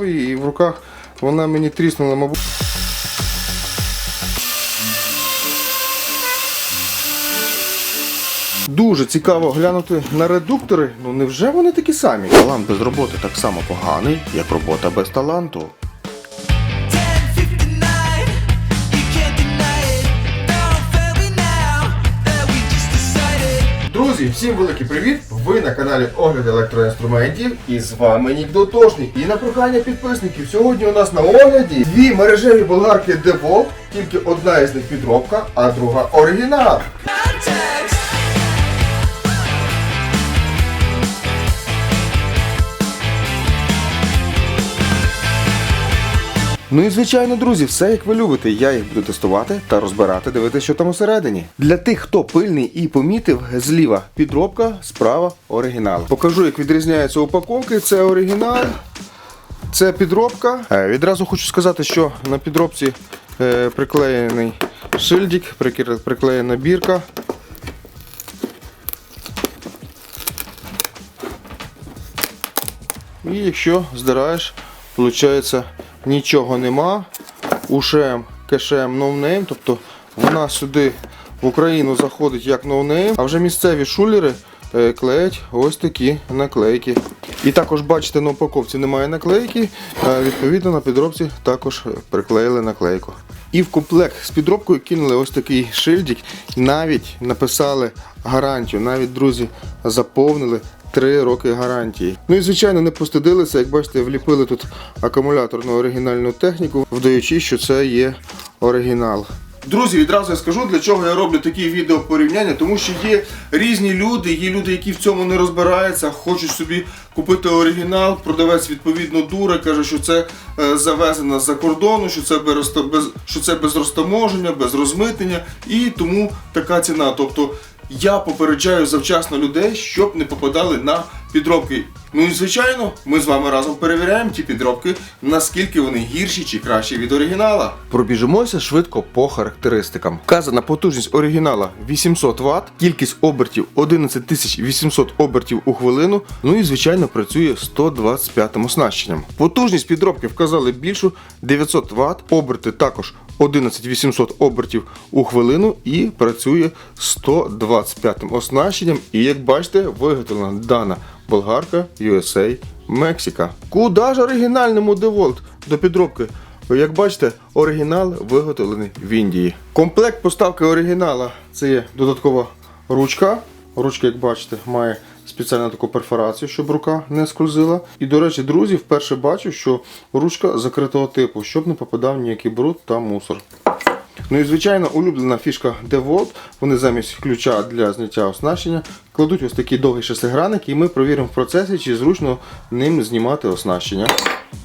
і в руках вона мені тріснула, мабуть. Дуже цікаво глянути на редуктори. Ну невже вони такі самі? Талант без роботи так само поганий, як робота без таланту. Друзі, всім великий привіт! Ви на каналі Огляд електроінструментів і з вами Нік Дотошник. І на прохання підписників сьогодні у нас на огляді дві мережеві болгарки DeWalt, тільки одна із них підробка, а друга оригінал. Ну і звичайно, друзі, все як ви любите. Я їх буду тестувати та розбирати, дивитися, що там усередині. Для тих, хто пильний і помітив, зліва підробка, справа оригінал. Покажу, як відрізняються упаковки. Це оригінал, це підробка. Е, Відразу хочу сказати, що на підробці е, приклеєний шильдик, приклеєна бірка. І якщо здираєш, виходить нічого нема. Ушем, кешем, ноунейм. Тобто вона сюди в Україну заходить як ноунейм, а вже місцеві шулери е, клеять ось такі наклейки. І також бачите, на упаковці немає наклейки, відповідно на підробці також приклеїли наклейку. І в комплект з підробкою кинули ось такий шильдик, навіть написали гарантію, навіть друзі заповнили 3 роки гарантії. Ну і звичайно не постидилися, як бачите, вліпили тут акумулятор на оригінальну техніку, вдаючи, що це є оригінал. Друзі, відразу я скажу, для чого я роблю такі відео порівняння, тому що є різні люди, є люди, які в цьому не розбираються, хочуть собі купити оригінал. Продавець відповідно дуре, каже, що це е, завезено з-за кордону, що це без, що це без розтаможення, без розмитнення, і тому така ціна. Тобто я попереджаю завчасно людей, щоб не попадали на підробки. Ну і звичайно, ми з вами разом перевіряємо ті підробки, наскільки вони гірші чи кращі від оригінала. Пробіжимося швидко по характеристикам. Вказана потужність оригінала 800 Вт, кількість обертів 11800 обертів у хвилину. Ну і звичайно працює 125 оснащенням. Потужність підробки вказали більшу 900 Вт, оберти також 11800 обертів у хвилину і працює 125 оснащенням. І як бачите, виготовлена дана болгарка USA Мексика. Куда ж оригінальному DeWalt до підробки? Як бачите, оригінал виготовлений в Індії. Комплект поставки оригінала це є додаткова ручка. Ручка, як бачите, має спеціальну таку перфорацію, щоб рука не скользила. І, до речі, друзі, вперше бачу, що ручка закритого типу, щоб не попадав ніякий бруд та мусор. Ну і звичайно, улюблена фішка DeWalt. Вони замість ключа для зняття оснащення кладуть ось такий довгий шестигранник, і ми провіримо в процесі, чи зручно ним знімати оснащення.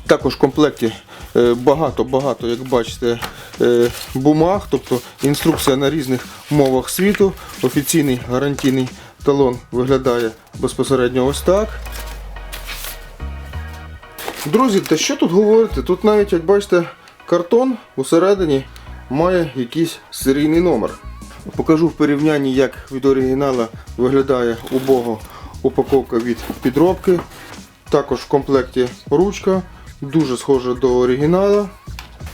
Також в комплекті е, багато-багато, як бачите, е, бумаг, тобто інструкція на різних мовах світу. Офіційний гарантійний талон виглядає безпосередньо ось так. Друзі, та що тут говорити? Тут навіть, як бачите, картон усередині має якийсь серійний номер. Покажу в порівнянні, як від оригінала виглядає убого упаковка від підробки. Також в комплекті ручка, дуже схожа до оригінала.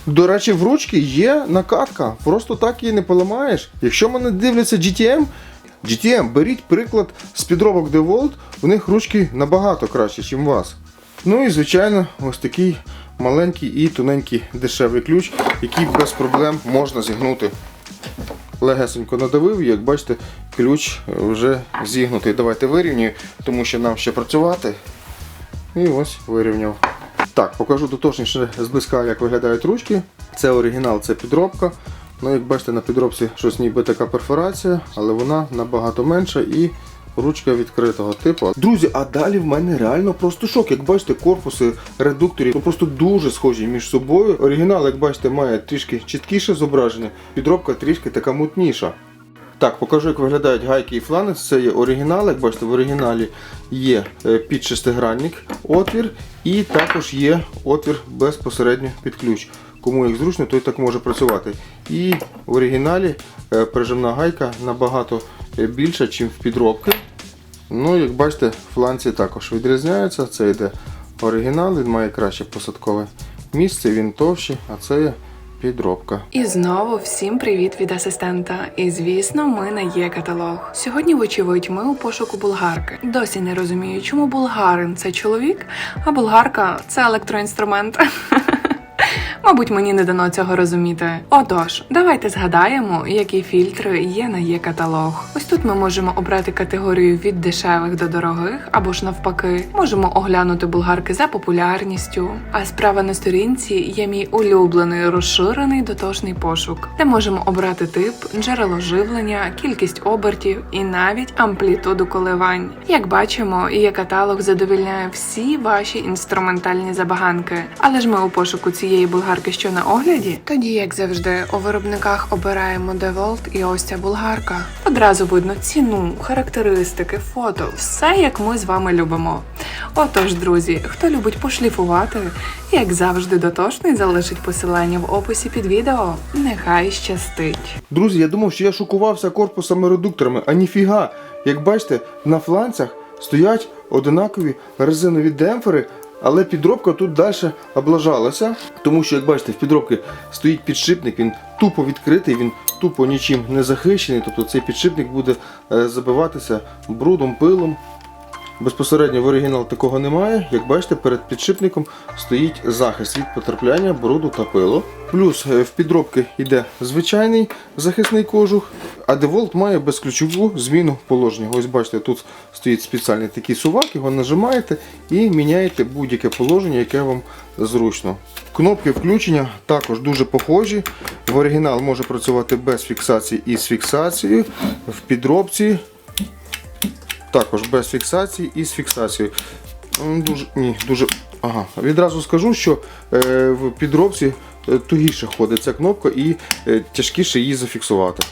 До речі, в ручці є накатка, просто так її не поламаєш. Якщо мене дивляться GTM, GTM, беріть приклад з підробок DeWalt, у них ручки набагато краще, ніж у вас. Ну і звичайно, ось такий маленький і тоненький дешевий ключ, який без проблем можна зігнути. Легесенько надавив, і як бачите, ключ вже зігнутий. Давайте вирівнюю, тому що нам ще працювати. І ось вирівняв. Так, покажу доточніше зблизька, як виглядають ручки. Це оригінал, це підробка. Ну, як бачите, на підробці щось ніби така перфорація, але вона набагато менша і ручка відкритого типу. Друзі, а далі в мене реально просто шок. Як бачите, корпуси редукторів просто дуже схожі між собою. Оригінал, як бачите, має трішки чіткіше зображення, підробка трішки така мутніша. Так, покажу, як виглядають гайки і фланець. Це є оригінал. Як бачите, в оригіналі є е, під шестигранник отвір, і також є отвір безпосередньо під ключ. Кому як зручно, той так може працювати. І в оригіналі е, прижимна гайка набагато е, більша, ніж в підробки. Ну, як бачите, фланці також відрізняються. Це йде оригінал, він має краще посадкове місце, він товщий, а це є підробка. І знову всім привіт від асистента. І звісно, ми на є каталог. Сьогодні, вочевидь, ми у пошуку булгарки. Досі не розумію, чому булгарин це чоловік, а булгарка це електроінструмент. Мабуть, мені не дано цього розуміти. Отож, давайте згадаємо, які фільтри є на є каталог. Ось тут ми можемо обрати категорію від дешевих до дорогих, або ж навпаки, можемо оглянути булгарки за популярністю. А справа на сторінці є мій улюблений розширений дотошний пошук, де можемо обрати тип, джерело живлення, кількість обертів і навіть амплітуду коливань. Як бачимо, є каталог задовільняє всі ваші інструментальні забаганки. Але ж ми у пошуку цієї булгарки, що на огляді, тоді, як завжди, у виробниках обираємо DeWalt і ось ця булгарка. Одразу видно ціну, характеристики, фото, все як ми з вами любимо. Отож, друзі, хто любить пошліфувати, як завжди, дотошний залишить посилання в описі під відео. Нехай щастить. Друзі, я думав, що я шокувався корпусами редукторами, а ніфіга. Як бачите, на фланцях стоять одинакові резинові демпфери, але підробка тут далі облажалася. Тому що, як бачите, в підробці стоїть підшипник, він тупо відкритий, він тупо нічим не захищений. Тобто цей підшипник буде е, забиватися брудом, пилом. Безпосередньо в оригінал такого немає. Як бачите, перед підшипником стоїть захист від потрапляння бруду та пилу. Плюс е, в підробки йде звичайний захисний кожух, а DeWalt має безключову зміну положення. Ось бачите, тут стоїть спеціальний такий сувак, його нажимаєте і міняєте будь-яке положення, яке вам зручно. Кнопки включення також дуже похожі. В оригінал може працювати без фіксації і з фіксацією. В підробці також без фіксації і з фіксацією. Дуже, ні, дуже. Ага. Відразу скажу, що е, в підробці е, тугіше ходить ця кнопка і е, тяжкіше її зафіксувати.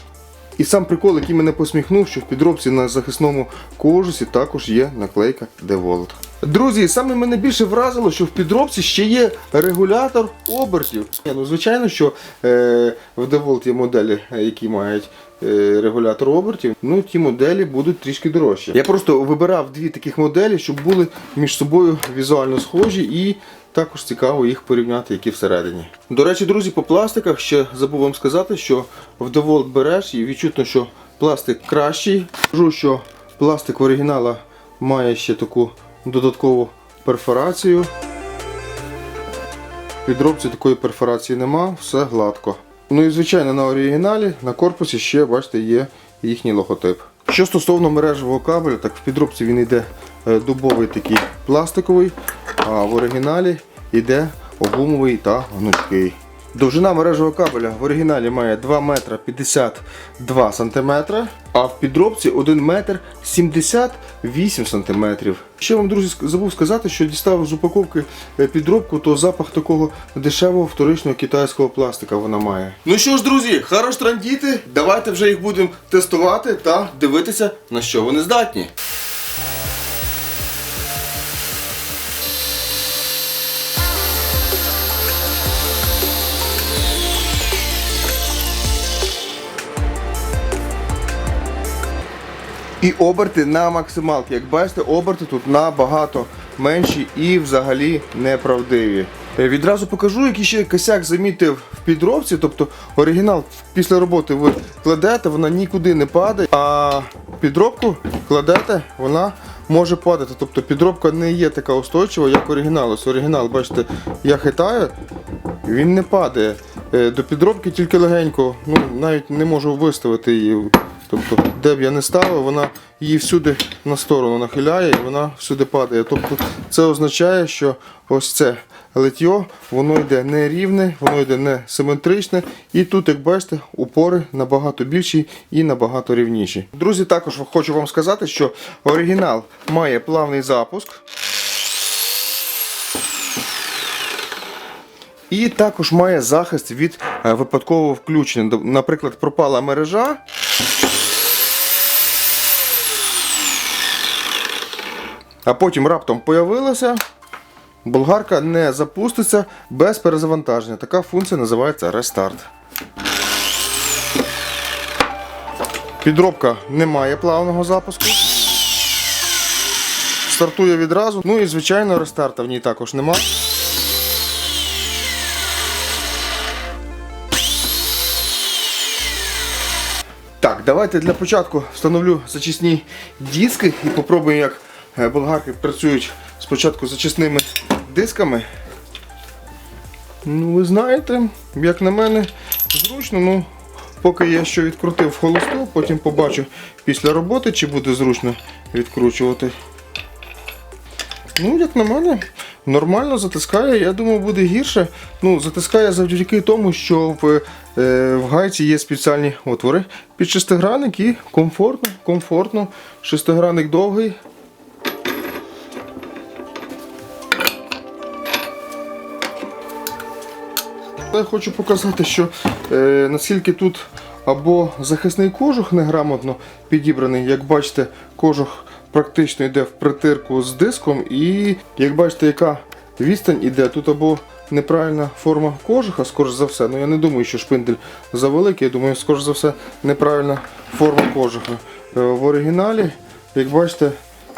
І сам прикол, який мене посміхнув, що в підробці на захисному кожусі також є наклейка DeWalt. Друзі, саме мене більше вразило, що в підробці ще є регулятор обертів. Ну, звичайно, що е, в DeWalt є моделі, е, які мають е, регулятор обертів. Ну, ті моделі будуть трішки дорожчі. Я просто вибирав дві таких моделі, щоб були між собою візуально схожі і також цікаво їх порівняти, які всередині. До речі, друзі, по пластиках ще забув вам сказати, що в DeWalt береш і відчутно, що пластик кращий. Кажу, що пластик в оригінала має ще таку додаткову перфорацію. В підробці такої перфорації нема, все гладко. Ну і звичайно на оригіналі на корпусі ще, бачите, є їхній логотип. Що стосовно мережевого кабеля, так в підробці він йде е, дубовий такий пластиковий, а в оригіналі йде гумовий та гнучкий. Довжина мережевого кабеля в оригіналі має 2 метра 52 сантиметра, а в підробці 1 метр 78 сантиметрів. Ще вам, друзі, забув сказати, що дістав з упаковки е, підробку, то запах такого дешевого вторичного китайського пластика вона має. Ну що ж, друзі, хорош трандіти, давайте вже їх будемо тестувати та дивитися, на що вони здатні. І оберти на максималки. Як бачите, оберти тут набагато менші і взагалі неправдиві. Е, Відразу покажу, який ще косяк замітив в підробці. Тобто оригінал після роботи ви кладете, вона нікуди не падає, а підробку кладете, вона може падати. Тобто підробка не є така устойчива, як оригінал. Ось оригінал, бачите, я хитаю, він не падає. Е, До підробки тільки легенько, ну навіть не можу виставити її. Тобто, де б я не ставив, вона її всюди на сторону нахиляє і вона всюди падає. Тобто це означає, що ось це литьо, воно йде не рівне, воно йде не симетричне. І тут, як бачите, упори набагато більші і набагато рівніші. Друзі, також хочу вам сказати, що оригінал має плавний запуск. І також має захист від е, випадкового включення. Наприклад, пропала мережа. А потім раптом появилася. Болгарка не запуститься без перезавантаження. Така функція називається рестарт. Підробка не має плавного запуску. стартує відразу. Ну і звичайно рестарта в ній також нема. Так, давайте для початку встановлю зачисні диски і попробуємо, як болгарки працюють спочатку зачисними дисками. Ну, ви знаєте, як на мене, зручно. Ну, поки я що відкрутив холосту, потім побачу після роботи, чи буде зручно відкручувати. Ну, як на мене, нормально затискає. Я думаю, буде гірше. Ну, затискає завдяки тому, що в, е, в гайці є спеціальні отвори під шестигранник і комфортно, комфортно. Шестигранник довгий. Я хочу показати, що е, наскільки тут або захисний кожух неграмотно підібраний, як бачите, кожух практично йде в притирку з диском, і як бачите, яка відстань іде, тут або неправильна форма кожуха, скоріш за все. Ну я не думаю, що шпиндель завеликий, я думаю, скоріш за все, неправильна форма кожуха. Е, в оригіналі, як бачите,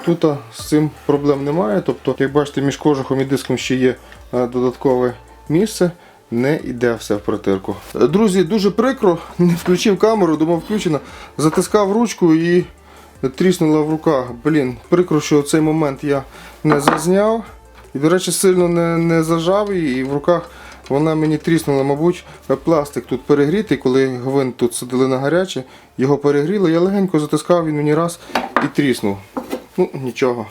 Тут з цим проблем немає. Тобто, як бачите, між кожухом і диском ще є е, додаткове місце. Не йде все в протирку. Друзі, дуже прикро, не включив камеру, думав включено, затискав ручку і тріснула в руках. Блін, прикро, що цей момент я не зазняв. І, до речі, сильно не, не зажав її, і в руках вона мені тріснула, мабуть, пластик тут перегрітий, коли гвинт тут сидили на гаряче, його перегріло, я легенько затискав, він мені раз і тріснув. Ну, нічого.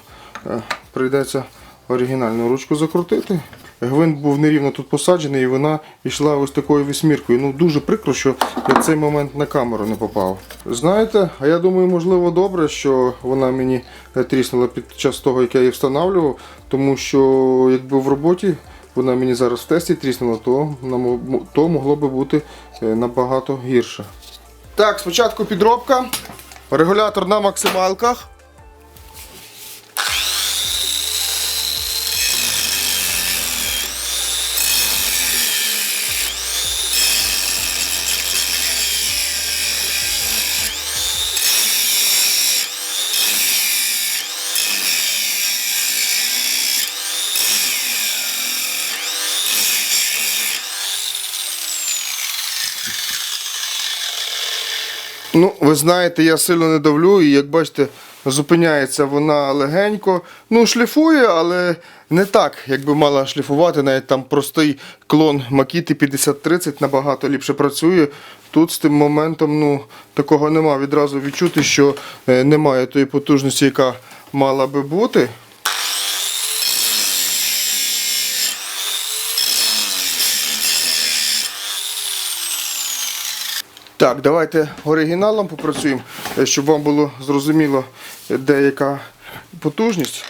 Е, Прийдеться оригінальну ручку закрутити. Гвинт був нерівно тут посаджений і вона йшла ось такою вісьміркою. Ну дуже прикро, що я цей момент на камеру не попав. Знаєте, а я думаю, можливо, добре, що вона мені е, тріснула під час того, як я її встановлював, тому що якби в роботі вона мені зараз в тесті тріснула, то, то могло би бути е, набагато гірше. Так, спочатку підробка. Регулятор на максималках. Ну, ви знаєте, я сильно не давлю, і як бачите, зупиняється вона легенько. Ну, шліфує, але не так, як би мала шліфувати. Навіть там простий клон Makita 5030 набагато ліпше працює. Тут з тим моментом ну, такого нема. Відразу відчути, що е, немає тої потужності, яка мала би бути. Так, давайте оригіналом попрацюємо, е, щоб вам було зрозуміло, деяка де яка потужність.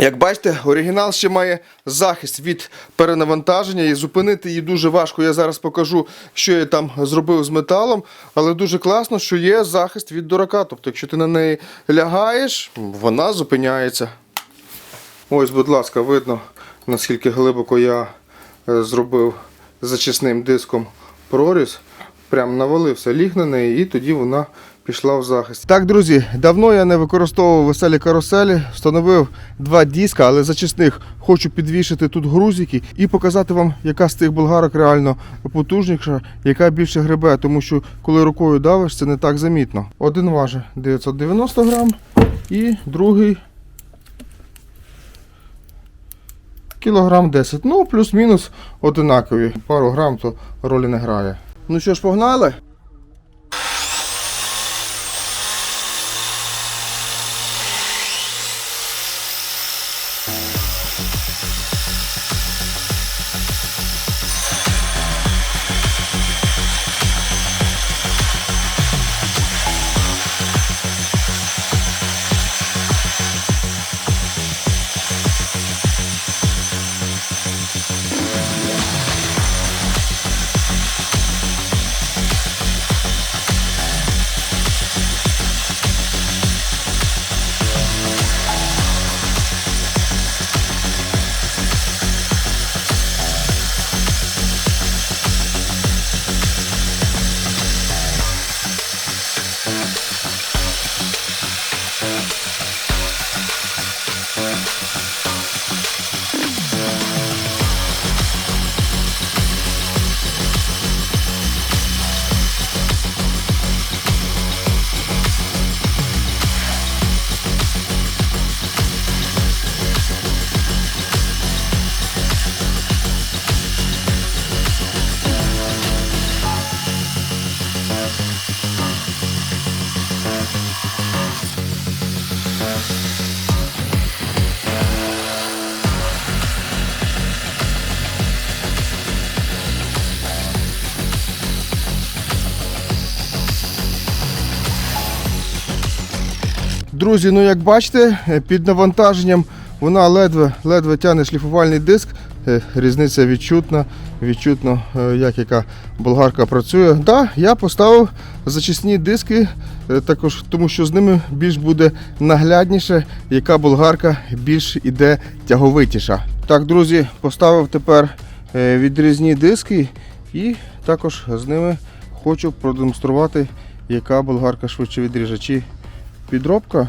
Як бачите, оригінал ще має захист від перенавантаження і зупинити її дуже важко. Я зараз покажу, що я там зробив з металом, але дуже класно, що є захист від дурака. Тобто, якщо ти на неї лягаєш, вона зупиняється. Ось, будь ласка, видно, наскільки глибоко я е, зробив зачисним диском проріз. Прям навалився ліг на неї, і тоді вона пішла в захист. Так, друзі, давно я не використовував веселі каруселі, встановив два диска, але зачисних хочу підвішити тут грузики і показати вам, яка з тих болгарок реально потужніша, яка більше гребе, тому що коли рукою давиш, це не так замітно. Один важить 990 грам і другий кілограм 10. Ну, плюс-мінус одинакові. Пару грам то ролі не грає. Ну що ж, погнали? Друзі, ну як бачите, е, під навантаженням вона ледве, ледве тягне шліфувальний диск. Е, Різниця відчутна, відчутно, е, як яка болгарка працює. Да, я поставив зачисні диски, також тому що з ними більш буде наглядніше, яка болгарка більш іде тяговитіша. Так, друзі, поставив тепер відрізні диски і також з ними хочу продемонструвати, яка болгарка швидше відріже. Чи підробка,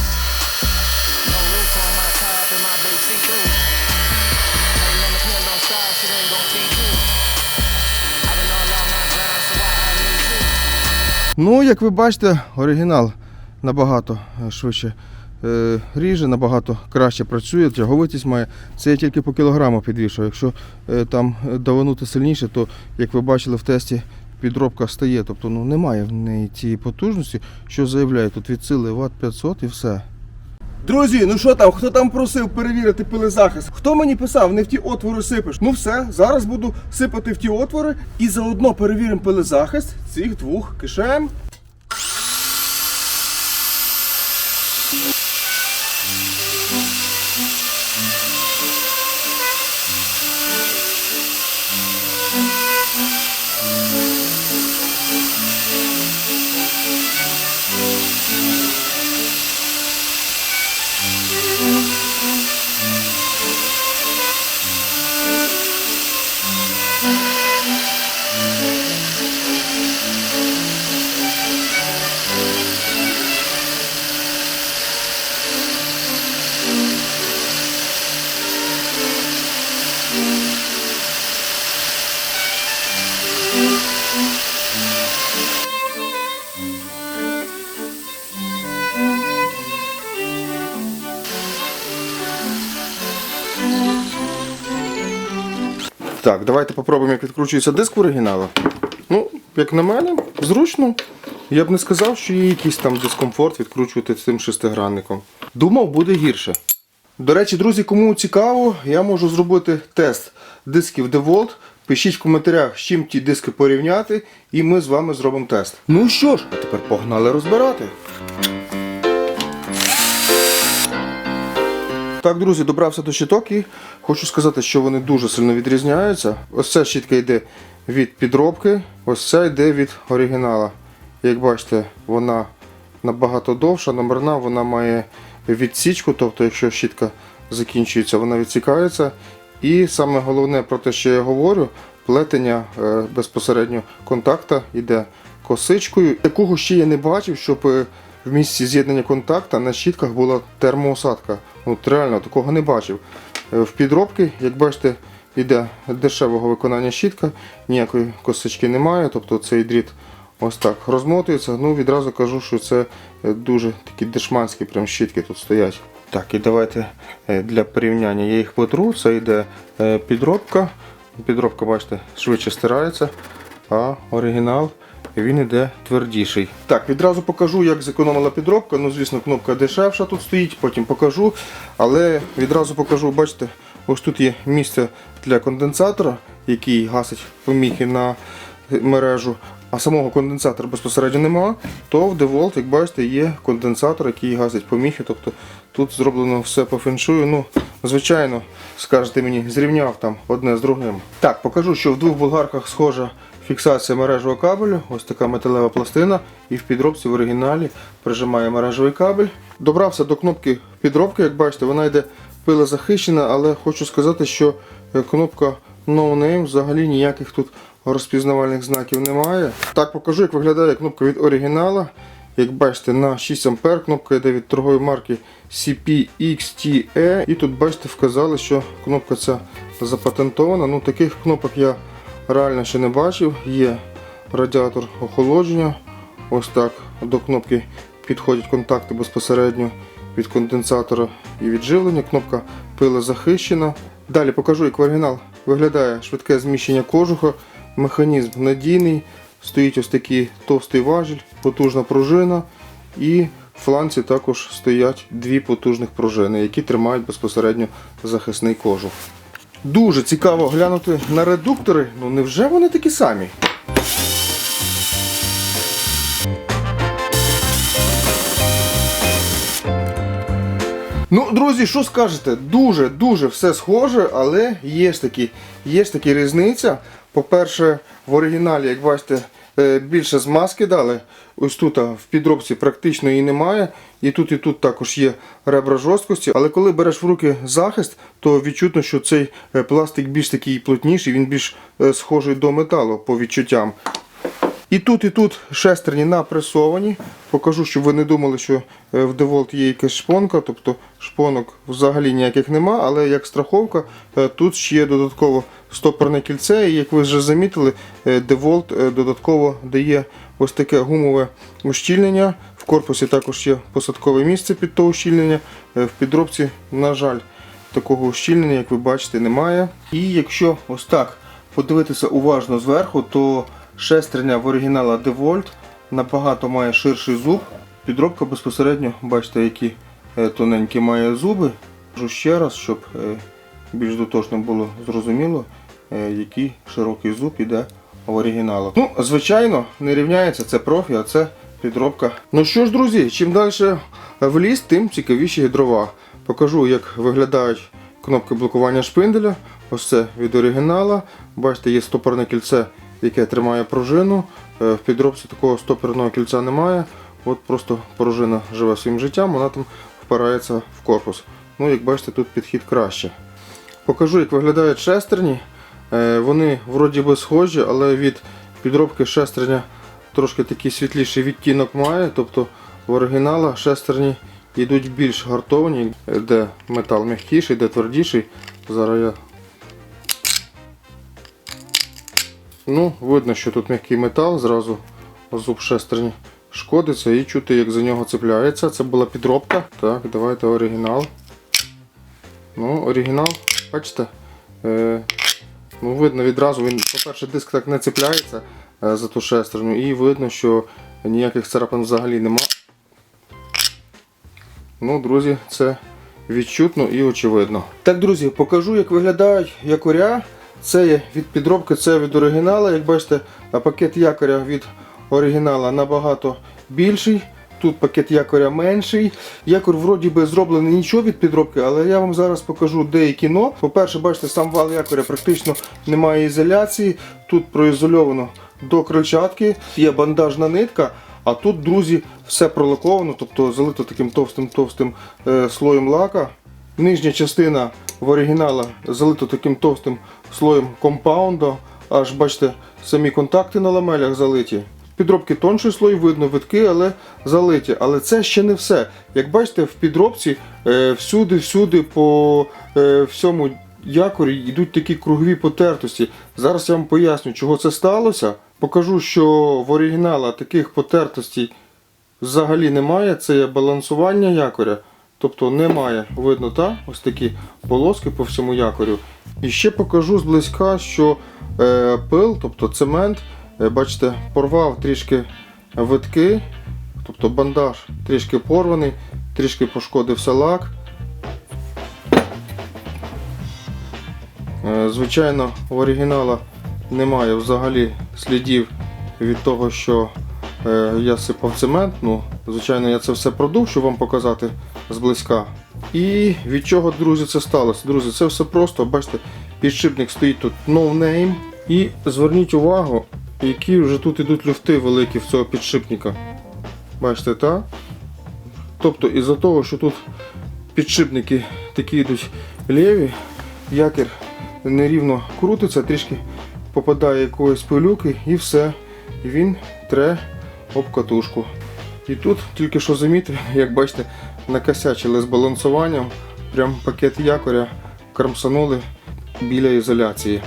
Ну, як ви бачите, оригінал набагато е, швидше е, ріже, набагато краще працює, тяговитість має. Це я тільки по кілограму підвішую. Якщо е, там даванути сильніше, то, як ви бачили в тесті, підробка стає. Тобто ну, немає в неї цієї потужності, що заявляє. Тут від сили Вт 500 і все. Друзі, ну що там, хто там просив перевірити пилезахист? Хто мені писав, не в ті отвори сипеш? Ну все, зараз буду сипати в ті отвори і заодно перевіримо пилезахист цих двох кишень. Так, давайте попробуємо, як відкручується диск в оригіналу. Ну, як на мене, зручно. Я б не сказав, що є якийсь там дискомфорт відкручувати цим шестигранником. Думав, буде гірше. До речі, друзі, кому цікаво, я можу зробити тест дисків DeWalt. Пишіть в коментарях, з чим ті диски порівняти, і ми з вами зробимо тест. Ну що ж, а тепер погнали розбирати. Так, друзі, добрався до щиток і хочу сказати, що вони дуже сильно відрізняються. Ось ця щітка йде від підробки, ось ця йде від оригінала. Як бачите, вона набагато довша, номерна, вона має відсічку, тобто, якщо щітка закінчується, вона відсікається. І саме головне про те, що я говорю, плетення е, безпосередньо контакта йде косичкою, якого ще я не бачив, щоб е, в місці з'єднання контакта на щітках була термоосадка. От реально такого не бачив. Е, В підробки, як бачите, йде дешевого виконання щітка, ніякої косички немає, тобто цей дріт ось так розмотується. Ну відразу кажу, що це е, дуже такі дешманські прям щітки тут стоять. Так, і давайте е, для порівняння я їх потру. Це йде підробка. Підробка, бачите, швидше стирається, а оригінал він іде твердіший. Так, відразу покажу, як зекономила підробка. Ну, звісно, кнопка дешевша тут стоїть, потім покажу. Але відразу покажу, бачите, ось тут є місце для конденсатора, який гасить поміхи на мережу. А самого конденсатора безпосередньо нема, то в DeWalt, як бачите, є конденсатор, який гасить поміхи. Тобто тут зроблено все по феншую. Ну, звичайно, скажете мені, зрівняв там одне з другим. Так, покажу, що в двох болгарках схожа фіксація мережевого кабелю. Ось така металева пластина. І в підробці в оригіналі прижимає мережевий кабель. Добрався до кнопки підробки, як бачите, вона йде пилозахищена, але хочу сказати, що е, кнопка No Name взагалі ніяких тут розпізнавальних знаків немає. Так покажу, як виглядає кнопка від оригінала. Як бачите, на 6 А кнопка йде від торгової марки CPXTE. І тут, бачите, вказали, що кнопка ця запатентована. Ну, таких кнопок я реально ще не бачив. Є радіатор охолодження. Ось так до кнопки підходять контакти безпосередньо. від конденсатора і від живлення. Кнопка пили захищена. Далі покажу, як оригінал виглядає швидке зміщення кожуха. Механізм надійний. Стоїть ось такий товстий важіль, потужна пружина. І в фланці також стоять дві потужних пружини, які тримають безпосередньо захисний кожух. Дуже цікаво глянути на редуктори. Ну невже вони такі самі? Ну, друзі, що скажете? Дуже, дуже все схоже, але є ж таки, є ж таки різниця. По-перше, в оригіналі, як бачите, більше змазки дали. Ось тут в підробці практично її немає. І тут, і тут також є ребра жорсткості. Але коли береш в руки захист, то відчутно, що цей е, пластик більш такий плотніший, він більш е, схожий до металу по відчуттям. І тут, і тут шестерні напресовані. Покажу, щоб ви не думали, що е, в DeWalt є якась шпонка, тобто шпонок взагалі ніяких нема, але як страховка, е, тут ще є додатково стопорне кільце, і як ви вже замітили, е, е, додатково дає ось таке гумове ущільнення. В корпусі також є посадкове місце під то ущільнення. В підробці, на жаль, такого ущільнення, як ви бачите, немає. І якщо ось так подивитися уважно зверху, то шестерня в оригінала DeWalt набагато має ширший зуб. Підробка безпосередньо, бачите, які е, тоненькі має зуби. Кажу ще раз, щоб е, більш дотошно було зрозуміло, е, який широкий зуб іде в оригіналу. Ну, звичайно, не рівняється, це профі, а це підробка. Ну що ж, друзі, чим далі в ліс, тим цікавіші дрова. Покажу, як виглядають кнопки блокування шпинделя. Ось це від оригінала. Бачите, є стопорне кільце, яке тримає пружину. Е, В підробці такого стоперного кільця немає. От просто пружина живе своїм життям, вона там впирається в корпус. Ну, як бачите, тут підхід краще. Покажу, як виглядають шестерні. Е, Вони вроді би схожі, але від підробки шестерня трошки такий світліший відтінок має. Тобто в оригінала шестерні йдуть більш гартовані, де метал м'якіший, де твердіший. Зараз я. Ну, видно, що тут м'який метал, зразу зуб шестерні шкодиться і чути, як за нього цепляється. Це була підробка. Так, давайте оригінал. Ну, оригінал, бачите? Е, ну, видно відразу, він, по-перше, диск так не цепляється е, за ту шестерню, і видно, що ніяких царапин взагалі нема. Ну, друзі, це відчутно і очевидно. Так, друзі, покажу, як виглядають якоря. Це є від підробки, це від оригінала. Як бачите, пакет якоря від оригінала набагато більший. Тут пакет якоря менший. Якор вроді би зроблений нічого від підробки, але я вам зараз покажу деякі но. По-перше, бачите, сам вал якоря практично немає ізоляції. Тут проізольовано до крильчатки, є бандажна нитка. А тут, друзі, все пролаковано, тобто залито таким товстим-товстим е, слоєм лака. Нижня частина в оригінала залито таким товстим слоєм компаунду. Аж бачите, самі контакти на ламелях залиті. Підробки тонший слой, видно витки, але залиті. Але це ще не все. Як бачите, в підробці е, всюди-всюди по е, всьому якорі йдуть такі кругові потертості. Зараз я вам поясню, чого це сталося. Покажу, що в оригінала таких потертостей взагалі немає. Це є балансування якоря. Тобто немає, видно, та? ось такі полоски по всьому якорю. І ще покажу зблизька, що е, пил, тобто цемент, е, бачите, порвав трішки витки, тобто бандаж трішки порваний, трішки пошкодився лак. Е, Звичайно, в оригінала немає взагалі слідів від того, що я сипав цемент. Ну, звичайно, я це все продув, щоб вам показати зблизька. І від чого, друзі, це сталося? Друзі, це все просто. Бачите, підшипник стоїть тут no name. І зверніть увагу, які вже тут ідуть люфти великі в цього підшипника. Бачите, так? Тобто, із-за того, що тут підшипники такі йдуть ліві, якір нерівно крутиться, трішки попадає якоїсь пилюки і все. І він тре об катушку. І тут тільки що замітив, як бачите, накосячили з балансуванням. Прям пакет якоря крамсанули біля ізоляції.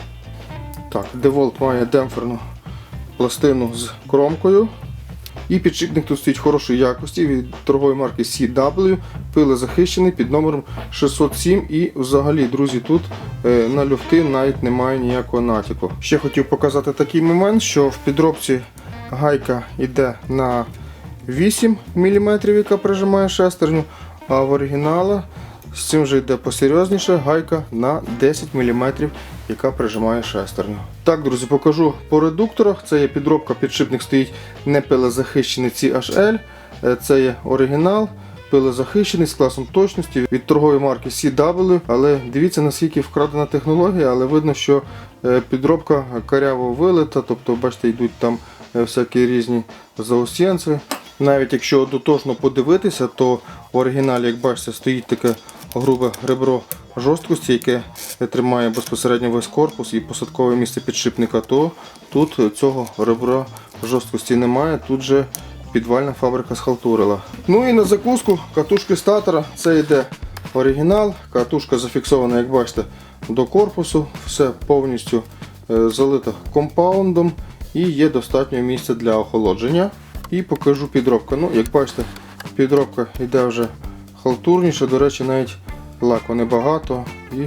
Так, DeWalt має демпферну пластину з кромкою. І підшипник тут стоїть хорошої якості від торгової марки CW, пилезахищений під номером 607. І взагалі, друзі, тут е, на люфти навіть немає ніякого натяку. Ще хотів показати такий момент, що в підробці гайка йде на 8 мм, яка прижимає шестерню, а в оригінала з цим вже йде посерйозніше гайка на 10 мм, яка прижимає шестерню. Так, друзі, покажу по редукторах. Це є підробка, підшипник стоїть не пилезахищений CHL, е, це є оригінал. Пилозахищений з класом точності від торгової марки CW, але дивіться наскільки вкрадена технологія, але видно, що е, підробка каряво вилита, тобто, бачите, йдуть там всякі різні заусенці. Навіть якщо дотошно подивитися, то в оригіналі, як бачите, стоїть таке грубе ребро жорсткості, яке тримає безпосередньо весь корпус і посадкове місце підшипника, то тут цього ребра жорсткості немає. Тут же підвальна фабрика схалтурила. Ну і на закуску катушки статора. Це йде оригінал. Катушка зафіксована, як бачите, до корпусу. Все повністю е, залито компаундом і є достатньо місця для охолодження. І покажу підробку. Ну, як бачите, підробка йде вже халтурніше. До речі, навіть лаку небагато і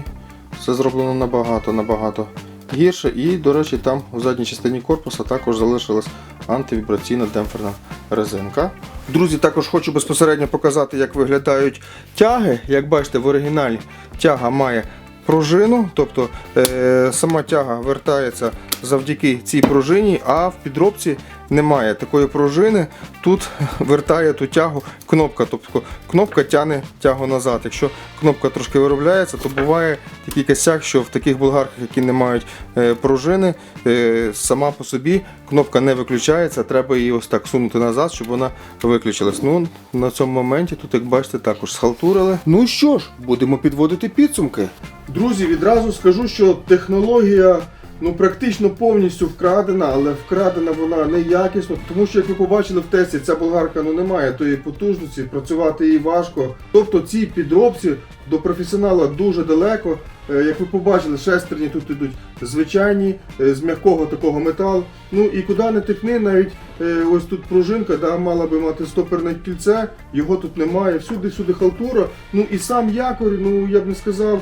все зроблено набагато набагато гірше. І, до речі, там у задній частині корпуса також залишилась антивібраційна демпферна резинка. Друзі, також хочу безпосередньо показати, як виглядають тяги. Як бачите, в оригіналі тяга має пружину, тобто е, сама тяга вертається завдяки цій пружині, а в підробці немає такої пружини. Тут вертає ту тягу кнопка, тобто кнопка тягне тягу назад. Якщо кнопка трошки виробляється, то буває такий косяк, що в таких болгарках, які не мають е, пружини, е, сама по собі кнопка не виключається, треба її ось так сунути назад, щоб вона виключилась. Ну, на цьому моменті тут, як бачите, також схалтурили. Ну що ж, будемо підводити підсумки. Друзі, відразу скажу, що технологія ну практично повністю вкрадена, але вкрадена вона неякісно, тому що, як ви побачили в тесті, ця болгарка ну немає тої потужності, працювати їй важко. Тобто ці підробці до професіонала дуже далеко. Е, Як ви побачили, шестерні тут ідуть звичайні, е, з м'якого такого металу. Ну і куди не тикни, навіть е, ось тут пружинка, да, мала би мати стоперне кільце, його тут немає, всюди-всюди халтура. Ну і сам якорь, ну я б не сказав,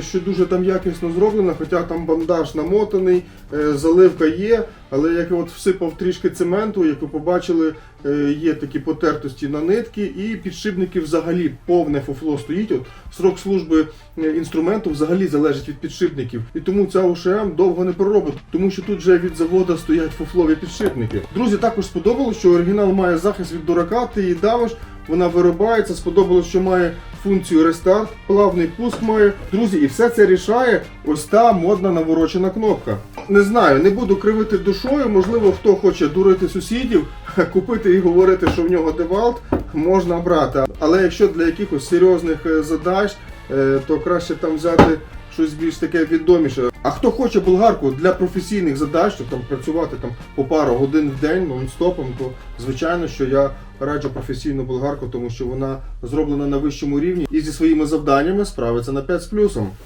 що дуже там якісно зроблено, хоча там бандаж намотаний, е, заливка є, але як от всипав трішки цементу, як ви побачили, е, є такі потертості на нитки, і підшипники взагалі повне фуфло стоїть. От срок служби е, інструменту взагалі залежить від підшипників. І тому ця ОШМ довго не проробить, тому що тут вже від заводу стоять фуфлові підшипники. Друзі, також сподобалось, що оригінал має захист від дурака, ти її давиш, вона виробається. Сподобалось, що має функцію рестарт, плавний пуск має. Друзі, і все це рішає ось та модна наворочена кнопка. Не знаю, не буду кривити душою. Можливо, хто хоче дурити сусідів, купити і говорити, що в нього девалт, можна брати. Але якщо для якихось серйозних е, задач, е, то краще там взяти щось більш таке відоміше. А хто хоче болгарку для професійних задач, щоб там працювати там по пару годин в день нон-стопом, то звичайно, що я раджу професійну болгарку, тому що вона зроблена на вищому рівні і зі своїми завданнями справиться на 5 з плюсом.